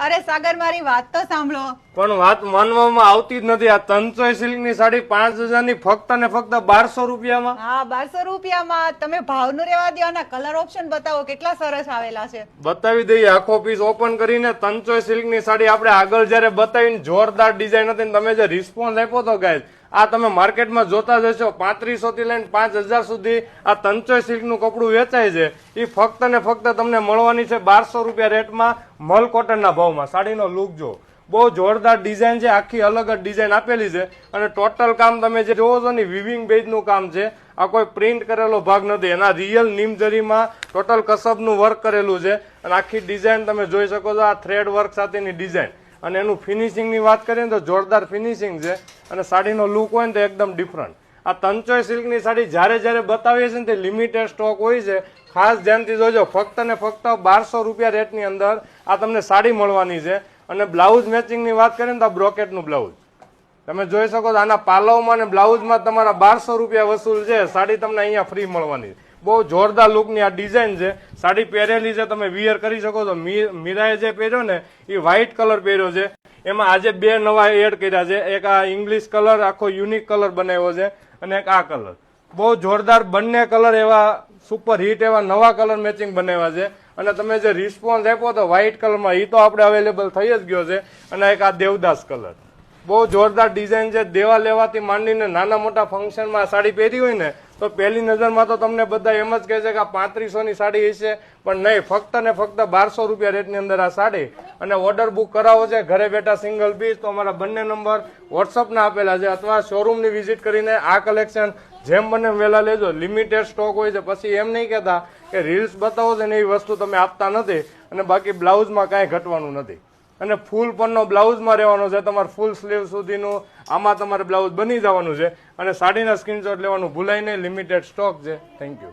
અરે સાગર મારી વાત તો સાંભળો. પણ વાત માનવામાં આવતી જ નથી. આ તંચોય સિલ્કની સાડી પાંચ હજારની ફક્ત ને ફક્ત બારસો રૂપિયામાં. હા બારસો રૂપિયામાં. તમે ભાવનું રેવા દો અને કલર ઓપ્શન બતાવો કેટલા સરસ આવેલા છે. બતાવી દઈએ આખો પીસ ઓપન કરીને તંચોય સિલ્કની સાડી આપણે આગળ જ્યારે બતાવીને જોરદાર ડિઝાઇન હતી તમે જે રિસ્પોન્સ આપ્યો હતો ગાય આ તમે માર્કેટમાં જોતા જશો પાંત્રીસો થી લઈને પાંચ હજાર સુધી આ તંચોય સિલ્કનું કપડું વેચાય છે. એ ફક્ત ને ફક્ત તમને મળવાની છે બારસો રૂપિયા રેટમાં મલ કોટનના ભાવમાં. સાડીનો લુક જો. બહુ જોરદાર ડિઝાઇન છે, આખી અલગ જ ડિઝાઇન આપેલી છે. અને ટોટલ કામ તમે જે જોવો છો ને વિવિંગ બેજનું કામ છે. આ કોઈ પ્રિન્ટ કરેલો ભાગ નથી. એના રિયલ નીમજરીમાં ટોટલ કસબનું વર્ક કરેલું છે. અને આખી ડિઝાઇન તમે જોઈ શકો છો, આ થ્રેડ વર્ક સાથેની ડિઝાઇન અને એનું ફિનિશિંગની વાત કરીએ ને તો જોરદાર ફિનિશિંગ છે. અને સાડીનો લુક હોય ને તો એકદમ ડિફરન્ટ આ તંચોય સિલ્કની સાડી જ્યારે જ્યારે બતાવીએ છીએ ને તે લિમિટેડ સ્ટોક હોય છે. ખાસ ધ્યાનથી જોજો, ફક્ત ને ફક્ત બારસો રૂપિયા રેટની અંદર આ તમને સાડી મળવાની છે. અને બ્લાઉઝ મેચિંગની વાત કરીએ ને તો બ્રોકેટનું બ્લાઉઝ. તમે જોઈ શકો છો આના પાલવમાં અને બ્લાઉઝમાં તમારા બારસો રૂપિયા વસૂલ છે. સાડી તમને અહીંયા ફ્રી મળવાની. બહુ જોરદાર લુકની આ ડિઝાઇન છે. સાડી પહેરેલી છે તમે વિયર કરી શકો છો. મીરાએ જે પહેર્યો ને, એ વ્હાઇટ કલર પહેર્યો છે. એમાં આજે બે નવા એડ કર્યા છે. એક આ ઇંગ્લિશ કલર આખો યુનિક કલર બનાવ્યો છે અને એક આ કલર બહુ જોરદાર બંને કલર એવા સુપર હિટ એવા નવા કલર મેચિંગ બનાવ્યા છે. અને તમે જે રિસ્પોન્સ આપ્યો તો વ્હાઇટ કલરમાં એ તો આપણે અવેલેબલ થઈ જ ગયો છે. અને એક આ દેવદાસ કલર બહુ જોરદાર ડિઝાઇન છે. દેવા લેવાથી માંડીને નાના મોટા ફંક્શનમાં સાડી પહેરી હોય ને, તો પહેલી નજરમાં તો તમને બધા એમ જ કહે છે કે આ પાંત્રીસોની સાડી હશે. પણ નહીં, ફક્ત ને ફક્ત બારસો રૂપિયા રેટની અંદર આ સાડી. અને ઓર્ડર બુક કરાવો છે. ઘરે બેઠા સિંગલ પીસ તો અમારા બંને નંબર વોટ્સઅપના આપેલા છે. અથવા શોરૂમની વિઝિટ કરીને આ કલેક્શન જેમ એમ વહેલા લેજો. લિમિટેડ સ્ટોક હોય છે. પછી એમ નહીં કહેતા કે રીલ્સ બતાવો છો ને એ વસ્તુ તમે આપતા નથી અને બાકી બ્લાઉઝમાં કાંઈ ઘટવાનું નથી. અને ફૂલ પરનો બ્લાઉઝમાં રહેવાનો છે. તમારે ફૂલ સ્લીવ સુધીનું આમાં તમારે બ્લાઉઝ બની જવાનું છે. અને સાડીના સ્ક્રીનશોટ લેવાનું ભૂલાય નહીં. લિમિટેડ સ્ટોક છે. Thank you